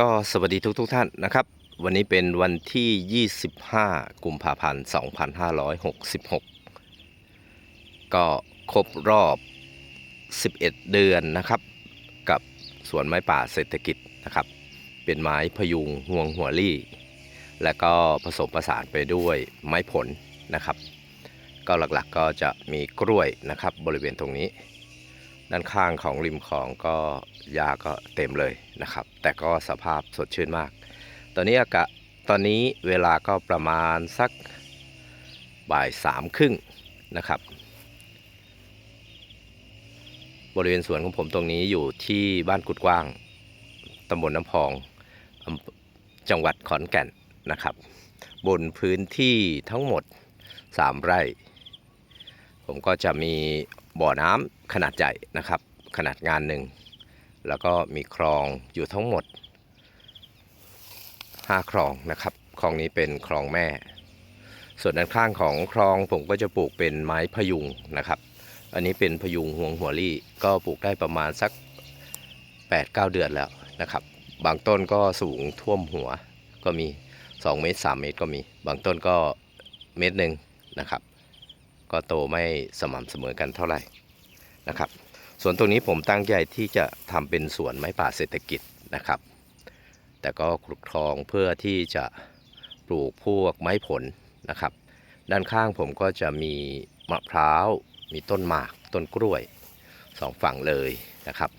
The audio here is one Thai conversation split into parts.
ก็สวัสดีทุกทุกท่านนะครับ วันนี้เป็นวันที่ 25 กุมภาพันธ์ 2566 ก็ครบรอบ 11 เดือนนะครับ กับสวนไม้ป่าเศรษฐกิจนะครับ เป็นไม้พยุงห่วงหัวลี่ และก็ผสมผสานไปด้วยไม้ผลนะครับ ก็หลักๆก็จะมีกล้วยนะครับบริเวณตรงนี้ ด้านข้างของริมคลองก็หญ้าก็เต็มเลยนะครับ แต่ก็สภาพสดชื่นมาก ตอนนี้อากาศตอนนี้เวลาก็ประมาณสักบ่ายสามครึ่งนะครับ บริเวณสวนของผมตรงนี้อยู่ที่บ้านกุดกว้างตำบลน้ำพองจังหวัดขอนแก่นนะครับ บนพื้นที่ทั้งหมด 3 ไร่ ผมก็จะมีบ่อน้ำขนาดใหญ่นะครับ ขนาดงานหนึ่ง แล้วก็มีคลองอยู่ทั้งหมด 5 คลองนะครับคลองนี้เป็นคลองแม่ ส่วนด้านข้างของคลองผมก็จะปลูกเป็นไม้พยุงนะครับ อันนี้เป็นพยุงห่วงหัวลี่ก็ปลูกได้ประมาณสัก 8-9 เดือนแล้วนะครับ บางต้นก็สูงท่วมหัวก็มี 2 เมตร 3 เมตรก็มี บางต้นก็เมตรหนึ่งนะครับ ก็โตไม่สม่ำเสมอกันเท่าไหร่นะครับ ส่วนตรงนี้ผมตั้งใจที่จะทำเป็นสวนไม้ป่าเศรษฐกิจนะครับ แต่ก็คลุกคลองเพื่อที่จะปลูกพวกไม้ผลนะครับ ด้านข้างผมก็จะมีมะพร้าว มีต้นหมาก ต้นกล้วยสองฝั่งเลยนะครับ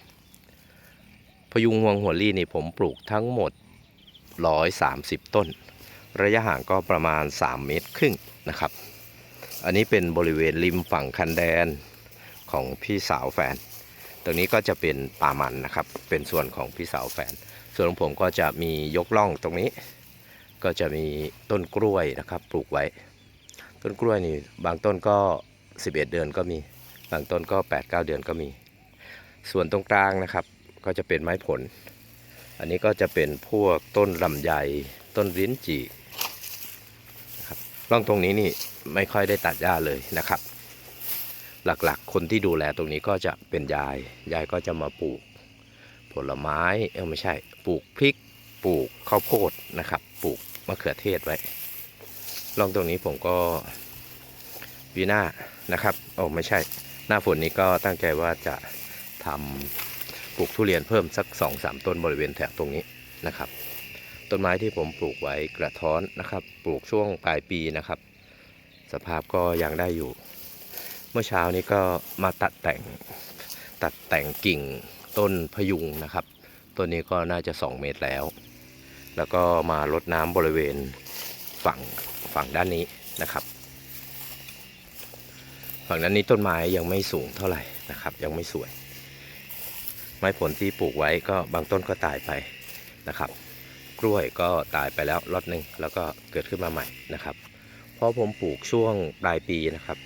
พยุงฮวงหัวลี่นี่ผมปลูกทั้งหมด 130 ต้น ระยะห่างก็ประมาณ 3 เมตรครึ่งนะครับ อันนี้เป็นบริเวณริมฝั่งคันแดนของพี่สาวแฟน ตรงนี้ก็จะเป็นป่ามันนะครับ เป็นส่วนของพี่สาวแฟน ส่วนของผมก็จะมียกล่องตรงนี้ ก็จะมีต้นกล้วยนะครับ ปลูกไว้ ต้นกล้วยนี่บางต้นก็ 11 เดือนก็มี บางต้นก็ 8-9 เดือนก็มี ส่วนตรงกลางนะครับ ก็จะเป็นไม้ผล อันนี้ก็จะเป็นพวกต้นลำไย ต้นลิ้นจี่นะครับร่องตรงนี้นี่ไม่ค่อยได้ตัดหญ้าเลยนะครับ หลักๆ คนที่ดูแลตรงนี้ก็จะเป็นยาย ยายก็จะมาปลูก ผลไม้ เออไม่ใช่ ปลูกพริก ปลูกข้าวโพดนะครับ ปลูกมะเขือเทศไว้ร่องตรงนี้ผมก็ปีหน้านะครับโอ้ไม่ใช่ หน้าฝนนี้ก็ตั้งใจว่าจะทำปลูกทุเรียนเพิ่มสัก2อสต้นบริเวณแถบตรงนี้นะครับ ต้นไม้ที่ผมปลูกไว้กระท้อนนะครับ ปลูกช่วงปลายปีนะครับ สภาพก็ยังได้อยู่ เมื่อเช้านี้ก็มาตัดแต่งตัดแต่งกิ่งต้นพยุงนะครับต้นนี้ก็น่าจะ 2 เมตรแล้ว แล้วก็มารดน้ำบริเวณฝั่งฝั่งด้านนี้นะครับ ฝั่งนั้นนี้ต้นไม้ยังไม่สูงเท่าไหร่นะครับ ยังไม่สวย ไม้ผลที่ปลูกไว้ก็บางต้นก็ตายไปนะครับ กล้วยก็ตายไปแล้วรอดหนึ่งแล้วก็เกิดขึ้นมาใหม่นะครับ เพราะผมปลูกช่วงปลายปีนะครับ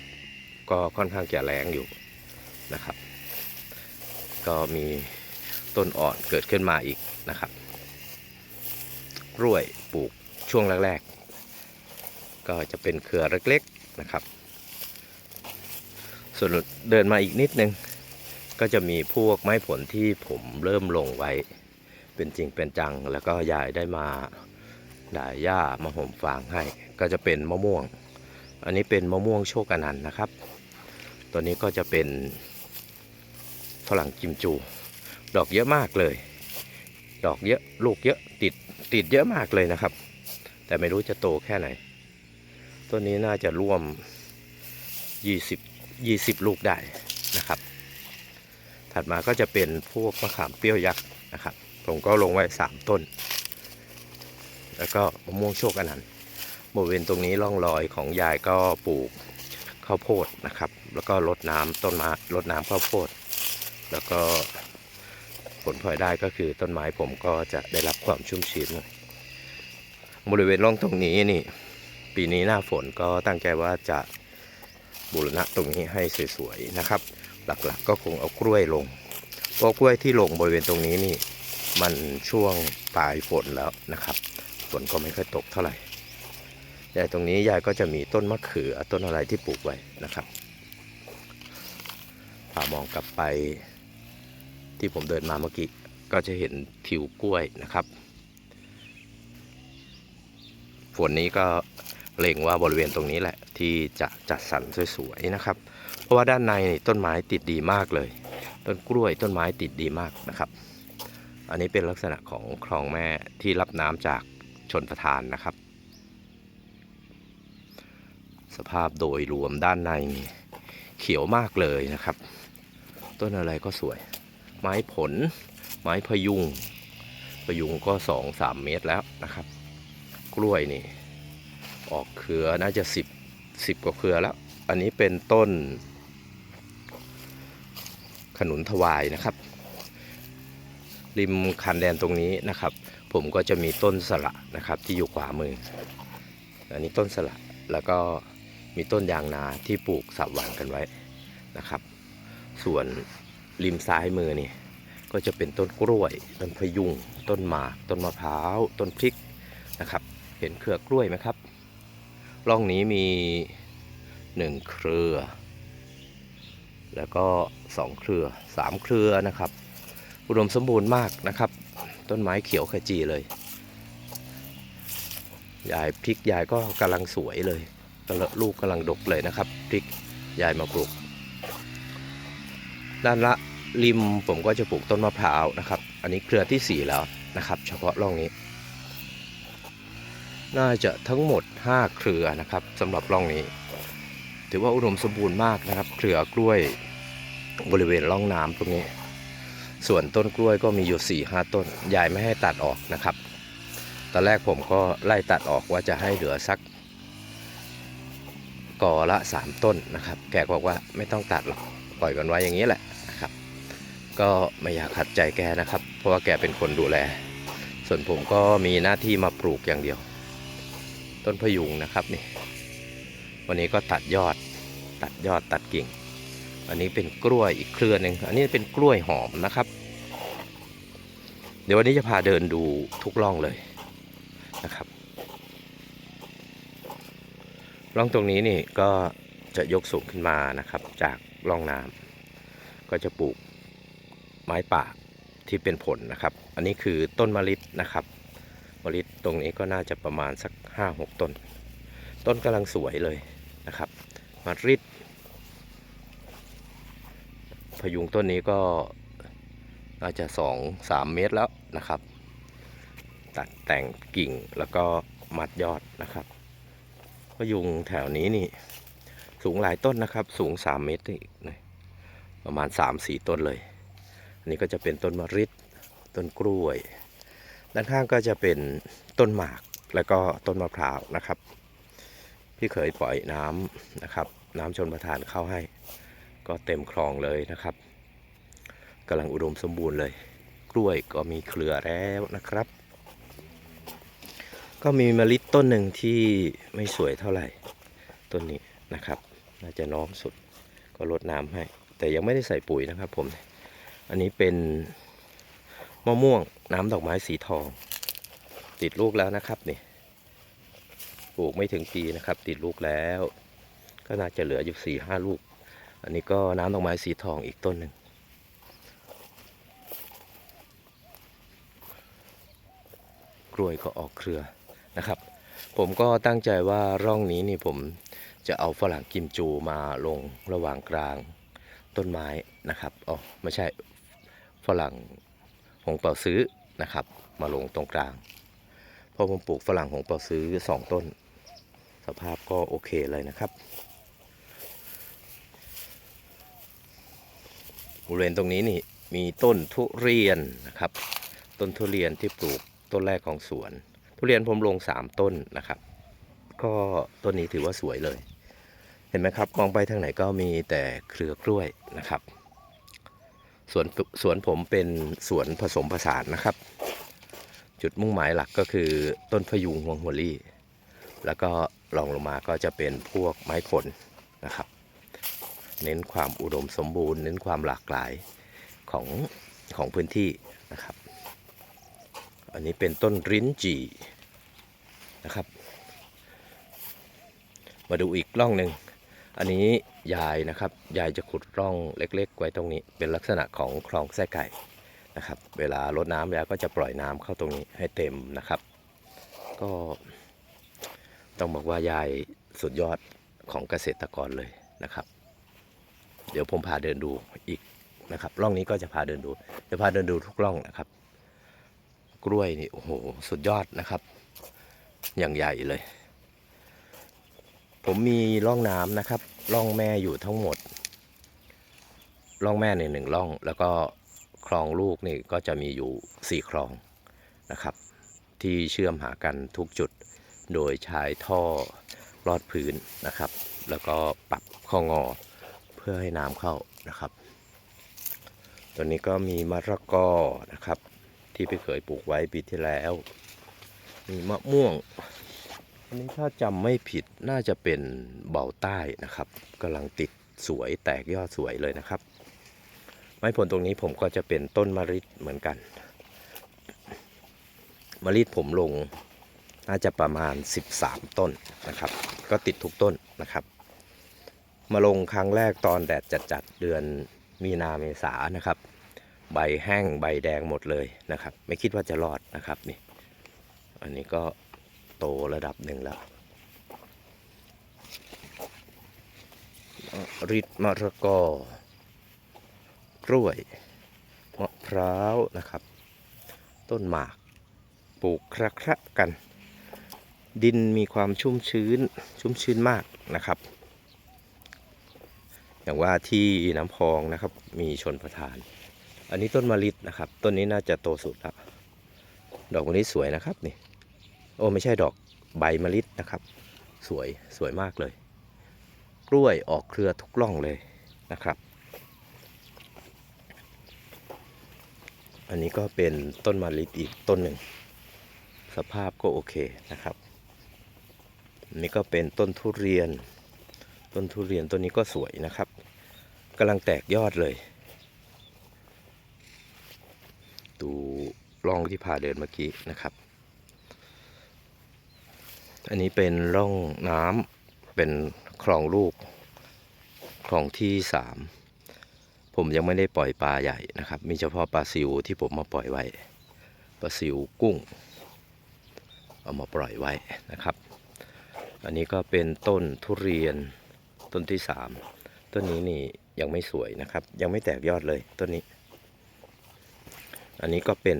ก็ค่อนข้างจะแรงอยู่นะครับ ก็มีต้นอ่อนเกิดขึ้นมาอีกนะครับกล้วยปลูกช่วงแรกๆ ก็จะเป็นเครือเล็กๆนะครับ ส่วนเดินมาอีกนิดนึง ก็จะมีพวกไม้ผลที่ผมเริ่มลงไว้ เป็นจริงเป็นจัง แล้วก็ยายได้มาด่ายหญ้ามาห่มฟางให้ ก็จะเป็นมะม่วง อันนี้เป็นมะม่วงโชคอนันต์นะครับ ตัวนี้ก็จะเป็นฝรั่งกิมจู ดอกเยอะมากเลย ดอกเยอะลูกเยอะติดติดเยอะมากเลยนะครับ แต่ไม่รู้จะโตแค่ไหนต้นนี้น่าจะร่วม 20 20 ลูกได้นะครับ ถัดมาก็จะเป็นพวกมะขามเปรี้ยวยักษ์นะครับ ผมก็ลงไว้ 3 ต้น แล้วก็มะม่วงโชคอนันต์ บริเวณตรงนี้ร่องรอยของยายก็ปลูกข้าวโพดนะครับ แล้วก็รดน้ำต้นไม้รดน้ำข้าวโพด แล้วก็ผลพลอยได้ก็คือต้นไม้ผมก็จะได้รับความชุ่มชื้นหน่อยบริเวณร่องตรงนี้นี่ ปีนี้หน้าฝนก็ตั้งใจว่าจะบูรณะตรงนี้ให้สวยๆนะครับ หลักๆก็คงเอากล้วยลงเพราะกล้วยที่ลงบริเวณตรงนี้นี่ มันช่วงปลายฝนแล้วนะครับ ฝนก็ไม่ค่อยตกเท่าไหร่ ยายตรงนี้ยายก็จะมีต้นมะเขือต้นอะไรที่ปลูกไว้นะครับพามองกลับไปที่ผมเดินมาเมื่อกี้ก็จะเห็นทิวกล้วยนะครับฝนนี้ก็เล็งว่าบริเวณตรงนี้แหละ ที่จะจัดสรรสวยๆนะครับ เพราะว่าด้านในต้นไม้ติดดีมากเลย ต้นกล้วยต้นไม้ติดดีมากนะครับ อันนี้เป็นลักษณะของคลองแม่ที่รับน้ำจากชนประทานนะครับ สภาพโดยรวมด้านในนี่เขียวมากเลยนะครับ ต้นอะไรก็สวย ไม้ผล ไม้พยุงพยุงก็สองสามเมตรแล้วนะครับ กล้วยนี่ ออกเครือน่าจะสิบสิบกว่าเครือแล้ว อันนี้เป็นต้น ขนุนถวายนะครับ ริมคันแดนตรงนี้นะครับ ผมก็จะมีต้นสละนะครับที่อยู่ขวามือ อันนี้ต้นสละแล้วก็ มีต้นยางนาที่ปลูกสับหวานกันไว้นะครับ ส่วนริมซ้ายมือนี่ก็จะเป็นต้นกล้วย ต้นพยุง ต้นหมาก ต้นมะพร้าว ต้นพริกนะครับ เห็นเครือกล้วยไหมครับ ร่องนี้มีหนึ่งเครือ แล้วก็สองเครือสามเครือนะครับ อุดมสมบูรณ์มากนะครับ ต้นไม้เขียวขจีเลย ยายพริกยายก็กำลังสวยเลย ลังลูกกำลังดกเลยนะครับพริกยายมาปลูก ด้านละริมผมก็จะปลูกต้นมะพร้าวนะครับ อันนี้เครือที่สี่แล้วนะครับ เฉพาะร่องนี้ น่าจะทั้งหมด 5 เครือนะครับสำหรับร่องนี้ ถือว่าอุดมสมบูรณ์มากนะครับ เครือกล้วยบริเวณร่องน้ำตรงนี้ ส่วนต้นกล้วยก็มีอยู่4ี่ห้าต้นยายไม่ให้ตัดออกนะครับตอนแรกผมก็ไล่ตัดออกว่าจะให้เหลือสัก ก่อละ 3 ต้นนะครับ แกบอกว่าไม่ต้องตัดหรอกปล่อยกันไว้อย่างนี้แหละนะครับ ก็ไม่อยากขัดใจแกนะครับ เพราะว่าแกเป็นคนดูแล ส่วนผมก็มีหน้าที่มาปลูกอย่างเดียว ต้นพยุงนะครับนี่ วันนี้ก็ตัดยอด ตัดยอดตัดกิ่ง อันนี้เป็นกล้วยอีกเครือหนึ่งอันนี้เป็นกล้วยหอมนะครับ เดี๋ยววันนี้จะพาเดินดูทุกร่องเลยนะครับ ร่องตรงนี้นี่ก็จะยกสูงขึ้นมานะครับ จากร่องน้ำก็จะปลูกไม้ป่าที่เป็นผลนะครับ อันนี้คือต้นมะลินะครับมะลิตรงนี้ก็น่าจะประมาณสัก 5-6 ต้น ต้นกำลังสวยเลยนะครับมะลิพยุงต้นนี้ก็น่าจะ 2-3 เมตรแล้วนะครับ ตัดแต่งกิ่งแล้วก็มัดยอดนะครับ พยุงแถวนี้นี่ สูงหลายต้นนะครับ สูง 3 เมตรอีกนะประมาณ 3-4 ต้นเลย อันนี้ก็จะเป็นต้นมะริดต้นกล้วย ด้านข้างก็จะเป็นต้นหมากแล้วก็ต้นมะพร้าวนะครับที่เคยปล่อยน้ำนะครับ น้ำชนประทานเข้าให้ ก็เต็มคลองเลยนะครับกำลังอุดมสมบูรณ์เลย กล้วยก็มีเครือแล้วนะครับ ก็มีมะลิต้นหนึ่งที่ไม่สวยเท่าไหร่ต้นนี้นะครับ น่าจะน้อมสุดก็รดน้ำให้ แต่ยังไม่ได้ใส่ปุ๋ยนะครับผม อันนี้เป็นมะม่วงน้ำดอกไม้สีทอง ติดลูกแล้วนะครับนี่ปลูกไม่ถึงปีนะครับ ติดลูกแล้ว ก็น่าจะเหลืออยู่สี่ห้าลูก อันนี้ก็น้ำดอกไม้สีทองอีกต้นหนึ่งกล้วยก็ออกเครือ นะครับ ผมก็ตั้งใจว่าร่องนี้นี่ผมจะเอาฝรั่งกิมจูมาลงระหว่างกลางต้นไม้นะครับอ๋อไม่ใช่ฝรั่งหงเป่าซื้อนะครับ มาลงตรงกลาง เพราะผมปลูกฝรั่งหงเป่าซื้อสองต้น สภาพก็โอเคเลยนะครับบริเวณตรงนี้นี่มีต้นทุเรียนนะครับ ต้นทุเรียนที่ปลูกต้นแรกของสวน ทุเรียนผมลง3ต้นนะครับ ก็ต้นนี้ถือว่าสวยเลย เห็นไหมครับมองไปทางไหนก็มีแต่เครือกล้วยนะครับสวนสวนผมเป็นสวนผสมผสานนะครับ จุดมุ่งหมายหลักก็คือต้นพยุงฮวงหัวลี่ แล้วก็รองลงมาก็จะเป็นพวกไม้ผลนะครับ เน้นความอุดมสมบูรณ์ เน้นความหลากหลายของของพื้นที่นะครับ อันนี้เป็นต้นริ้นจี่นะครับ มาดูอีกร่องหนึ่ง อันนี้ยายนะครับ ยายจะขุดร่องเล็ก ๆ ไว้ตรงนี้ เป็นลักษณะของคลองไส้ไก่นะครับ เวลารดน้ำแล้วก็จะปล่อยน้ำเข้าตรงนี้ให้เต็มนะครับ ก็ต้องบอกว่ายายสุดยอดของเกษตรกรเลยนะครับ เดี๋ยวผมพาเดินดูอีกนะครับร่องนี้ก็จะพาเดินดู จะพาเดินดูทุกร่องนะครับ กล้วยนี่โอ้โหสุดยอดนะครับ อย่างใหญ่เลย ผมมีร่องน้ำนะครับร่องแม่อยู่ทั้งหมดร่องแม่ในหนึ่งร่อง แล้วก็คลองลูกนี่ก็จะมีอยู่สี่คลองนะครับ ที่เชื่อมหากันทุกจุดโดยใช้ท่อลอดพื้นนะครับ แล้วก็ปรับข้องอเพื่อให้น้ำเข้านะครับ ตัวนี้ก็มีมะระกอนะครับ ที่ไปเคยปลูกไว้ปีที่แล้ว มีมะม่วง อันนี้ถ้าจำไม่ผิดน่าจะเป็นเบาใต้นะครับกำลังติดสวยแตกยอดสวยเลยนะครับ ไม้ผลตรงนี้ผมก็จะเป็นต้นมะริดเหมือนกันมะริดผมลงน่าจะประมาณ 13 ต้นนะครับ ก็ติดทุกต้นนะครับ มาลงครั้งแรกตอนแดดจัดๆเดือนมีนาเมษานะครับ ใบแห้งใบแดงหมดเลยนะครับ ไม่คิดว่าจะรอดนะครับนี่ อันนี้ก็โตระดับหนึ่งแล้วริดมะระกอกล้วยมะพร้าวนะครับ ต้นหมากปลูกคระคระกัน ดินมีความชุ่มชื้นชุ่มชื้นมากนะครับ อย่างว่าที่น้ำพองนะครับมีชนประทาน อันนี้ต้นมะลินะครับ ต้นนี้น่าจะโตสุดแล้วดอกวันนี้สวยนะครับนี่ โอ้ไม่ใช่ดอกใบมะลินะครับ สวยสวยมากเลย กล้วยออกเครือทุกร่องเลยนะครับ อันนี้ก็เป็นต้นมะลิอีกต้นหนึ่ง สภาพก็โอเคนะครับนนี้ก็เป็นต้นทุเรียน ต้นทุเรียนต้นนี้ก็สวยนะครับกำลังแตกยอดเลย ดูร่องที่พาเดินเมื่อกี้นะครับ อันนี้เป็นร่องน้ำเป็นคลองลูกคลองที่สามผมยังไม่ได้ปล่อยปลาใหญ่นะครับ มีเฉพาะปลาซิวที่ผมมาปล่อยไว้ปลาซิวกุ้ง เอามาปล่อยไว้นะครับ อันนี้ก็เป็นต้นทุเรียนต้นที่สามต้นนี้นี่ยังไม่สวยนะครับ ยังไม่แตกยอดเลยต้นนี้ อันนี้ก็เป็น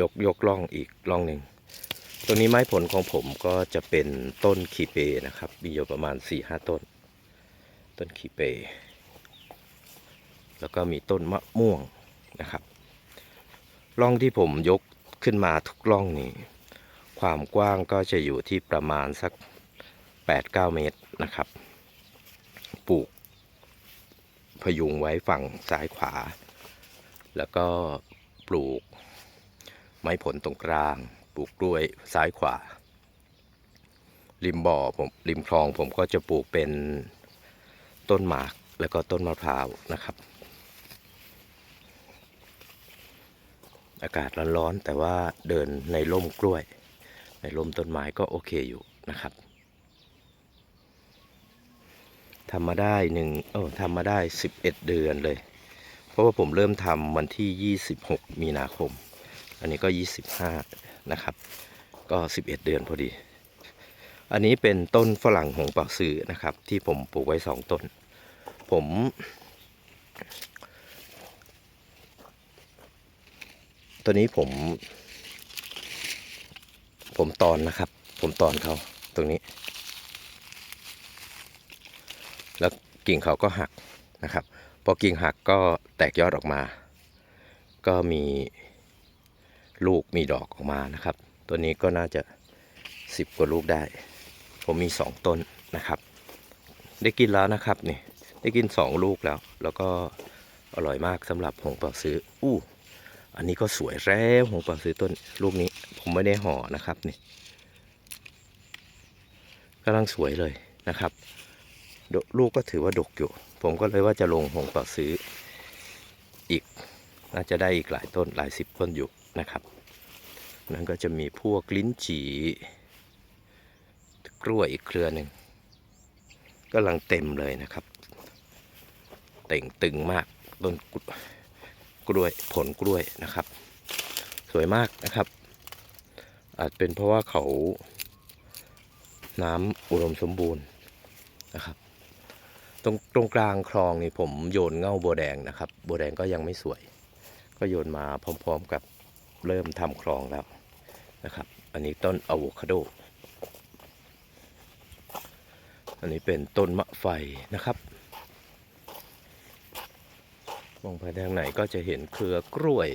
ยกยกล่องอีกล่องหนึ่งตัวนี้ไม้ผลของผมก็จะเป็นต้นขีเปนะครับ มีอยู่ประมาณ4ี่ห้าต้น ต้นขีเป แล้วก็มีต้นมะม่วงนะครับร่องที่ผมยกขึ้นมาทุกร่องนี้ความกว้างก็จะอยู่ที่ประมาณสัก 8-9 เมตรนะครับ ปลูกพยุงไว้ฝั่งซ้ายขวา แล้วก็ปลูกไม้ผลตรงกลาง ปลูกกล้วยซ้ายขวา ริมบ่อผมริมคลองผมก็จะปลูกเป็นต้นหมากแล้วก็ต้นมะพร้าวนะครับ อากาศร้อนๆแต่ว่าเดินในร่มกล้วย ในร่มต้นไม้ก็โอเคอยู่นะครับทำมาได้หนึ่งเออทำมาได้ 11 เดือนเลย ราะว่าผมเริ่มทำวันที่ 26 มีนาคม อันนี้ก็ 25 นะครับ ก็ 11 เดือนพอดี อันนี้เป็นต้นฝรั่งหงเป่าซื้อนะครับ ที่ผมปลูกไว้ 2 ต้น ผม ตัวนี้ผม ผมตอนนะครับ ผมตอนเขาตรงนี้ แล้วกิ่งเขาก็หักนะครับ พอกิ่งหักก็แตกยอดออกมา ก็มีลูกมีดอกออกมานะครับ ตัวนี้ก็น่าจะสิบกว่าลูกได้ ผมมีสองต้นนะครับ ได้กินแล้วนะครับนี่ได้กินสองลูกแล้ว แล้วก็อร่อยมากสำหรับหงเป่าซื้ออู้อันนี้ก็สวยแล้วหงเป่าซื้อต้นลูกนี้ผมไม่ได้ห่อนะครับนี่กำลังสวยเลยนะครับ ลูกก็ถือว่าดกอยู่ ผมก็เลยว่าจะลงหงต่อซื้ออีก น่าจะได้อีกหลายต้นหลายสิบต้นอยู่นะครับ นั่นก็จะมีพวกลิ้นจี่กล้วยอีกเครือหนึ่งกำลังเต็มเลยนะครับ เต่งตึงมากต้นกล้วยผลกล้วยนะครับ สวยมากนะครับ อาจเป็นเพราะว่าเขาน้ำอุดมสมบูรณ์นะครับ ตรงตรงกลางคลองนี่ผมโยนเง่าบัวแดงนะครับบัวแดงก็ยังไม่สวย ก็โยนมาพร้อมๆกับเริ่มทำคลองแล้วนะครับ อันนี้ต้นอะโวคาโด อันนี้เป็นต้นมะไฟนะครับมองไปทางไหนก็จะเห็นเครือกล้วย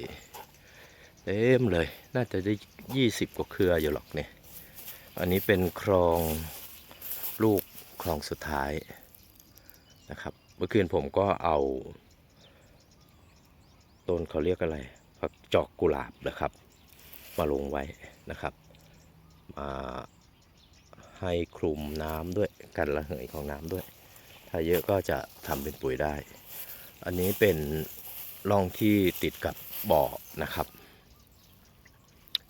เต็มเลย น่าจะได้ยี่สิบกว่าเครืออยู่หรอกเนี่ย อันนี้เป็นคลองลูกคลองสุดท้าย นะครับเมื่อคืนผมก็เอา ต้นเขาเรียกอะไรผักจอกกุหลาบนะครับ มาลงไว้นะครับมาให้คลุมน้ำด้วยกันระเหยของน้ำด้วย ถ้าเยอะก็จะทำเป็นปุ๋ยได้ อันนี้เป็นร่องที่ติดกับบ่อนะครับ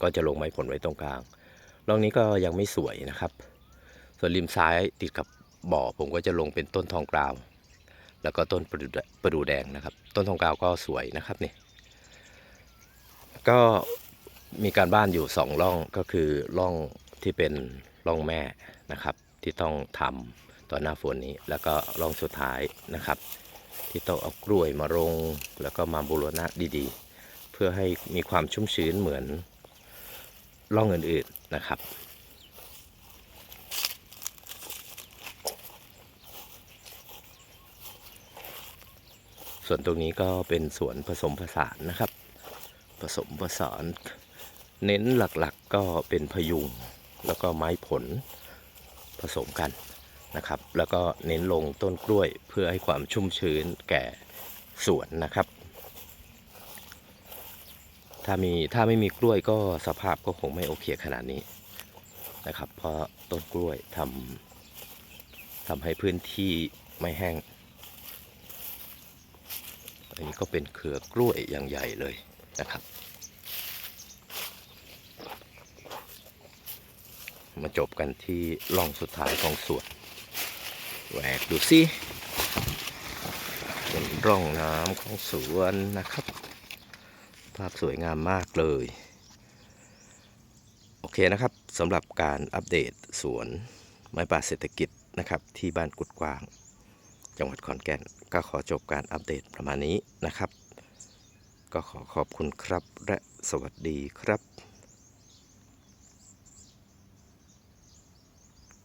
ก็จะลงไม้ผลไว้ตรงกลางร่องนี้ก็ยังไม่สวยนะครับ ส่วนริมซ้ายติดกับ บ่อผมก็จะลงเป็นต้นทองกราว แล้วก็ต้นประดู่แดงนะครับ ต้นทองกราวก็สวยนะครับนี่ก็มีการบ้านอยู่สองร่องก็คือร่องที่เป็นร่องแม่นะครับ ที่ต้องทำตอนหน้าฝนนี้ แล้วก็ร่องสุดท้ายนะครับ ที่ต้องเอากล้วยมาลงแล้วก็มาบูรณะดีๆ เพื่อให้มีความชุ่มชื้นเหมือนร่องอื่นๆนะครับ ส่วนตรงนี้ก็เป็นสวนผสมผสานนะครับ ผสมผสาน เน้นหลักๆก็เป็นพยุงแล้วก็ไม้ผลผสมกันนะครับ แล้วก็เน้นลงต้นกล้วยเพื่อให้ความชุ่มชื้นแก่สวนนะครับ ถ้ามีถ้าไม่มีกล้วยก็สภาพก็คงไม่โอเคขนาดนี้นะครับ เพราะต้นกล้วยทำทำให้พื้นที่ไม่แห้ง นี้ก็เป็นเครือกล้วยอย่างใหญ่เลยนะครับ มาจบกันที่ล่องสุดท้ายของสวนแหวกดูสิเป็นร่องน้ำของสวนนะครับ ภาพสวยงามมากเลย โอเคนะครับสำหรับการอัปเดตสวนไม้ป่าเศรษฐกิจนะครับที่บ้านกุดกวาง จังหวัดขอนแก่น ก็ขอจบการอัปเดตประมาณนี้นะครับ ก็ขอขอบคุณครับและสวัสดีครับ